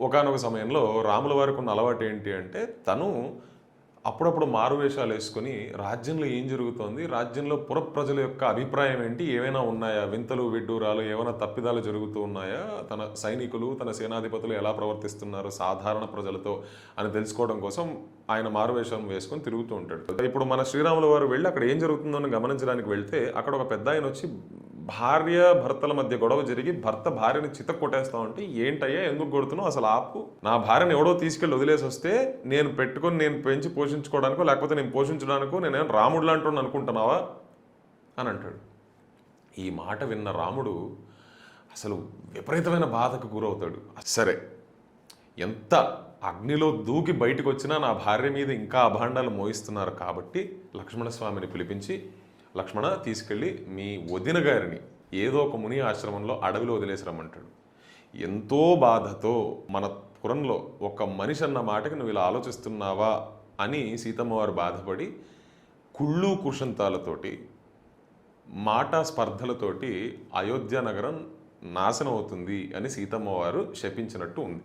ఒకానొక సమయంలో రాముల వారికి ఉన్న అలవాటు ఏంటి అంటే తను అప్పుడప్పుడు మారువేషాలు వేసుకొని రాజ్యంలో ఏం జరుగుతోంది రాజ్యంలో పుర ప్రజల యొక్క అభిప్రాయం ఏంటి ఏమైనా ఉన్నాయా? వింతలు విడ్డూరాలు ఏమైనా తప్పిదాలు జరుగుతూ ఉన్నాయా? తన సైనికులు తన సేనాధిపతులు ఎలా ప్రవర్తిస్తున్నారు సాధారణ ప్రజలతో అని తెలుసుకోవడం కోసం ఆయన మారువేషం వేసుకొని తిరుగుతూ ఉంటాడు. ఇప్పుడు మన శ్రీరాముల వారు వెళ్ళి అక్కడ ఏం జరుగుతుందో అని గమనించడానికి వెళ్తే అక్కడ ఒక పెద్ద ఆయన వచ్చి భార్య భర్తల మధ్య గొడవ జరిగి భర్త భార్యని చిత కొట్టేస్తా ఉంటే ఏంటయ్యా ఎందుకు కొడుతున్నావు? అసలు ఆపు. నా భార్యను ఎవడో తీసుకెళ్ళి వదిలేసి వస్తే నేను పెట్టుకొని నేను పెంచి పోషించుకోవడానికో లేకపోతే నేను పోషించడానికో నేనేం రాముడు లాంటి అనుకుంటున్నావా? అని అంటాడు. ఈ మాట విన్న రాముడు అసలు విపరీతమైన బాధకు గురవుతాడు. సరే ఎంత అగ్నిలో దూకి బయటకు వచ్చినా నా భార్య మీద ఇంకా అభాండాలు మోయిస్తున్నారు కాబట్టి లక్ష్మణస్వామిని పిలిపించి లక్ష్మణ తీసుకెళ్ళి మీ వదిన గారిని ఏదో ఒక ముని ఆశ్రమంలో అడవిలో వదిలేసి రమ్మంటాడు ఎంతో బాధతో మన పురంలో ఒక మనిషి అన్న మాటకి నువ్వు ఇలా ఆలోచిస్తున్నావా అని సీతమ్మవారు బాధపడి కుళ్ళు కుషంతాలతోటి మాట స్పర్ధలతోటి అయోధ్య నగరం నాశనం అవుతుంది అని సీతమ్మవారు శపించినట్టు ఉంది.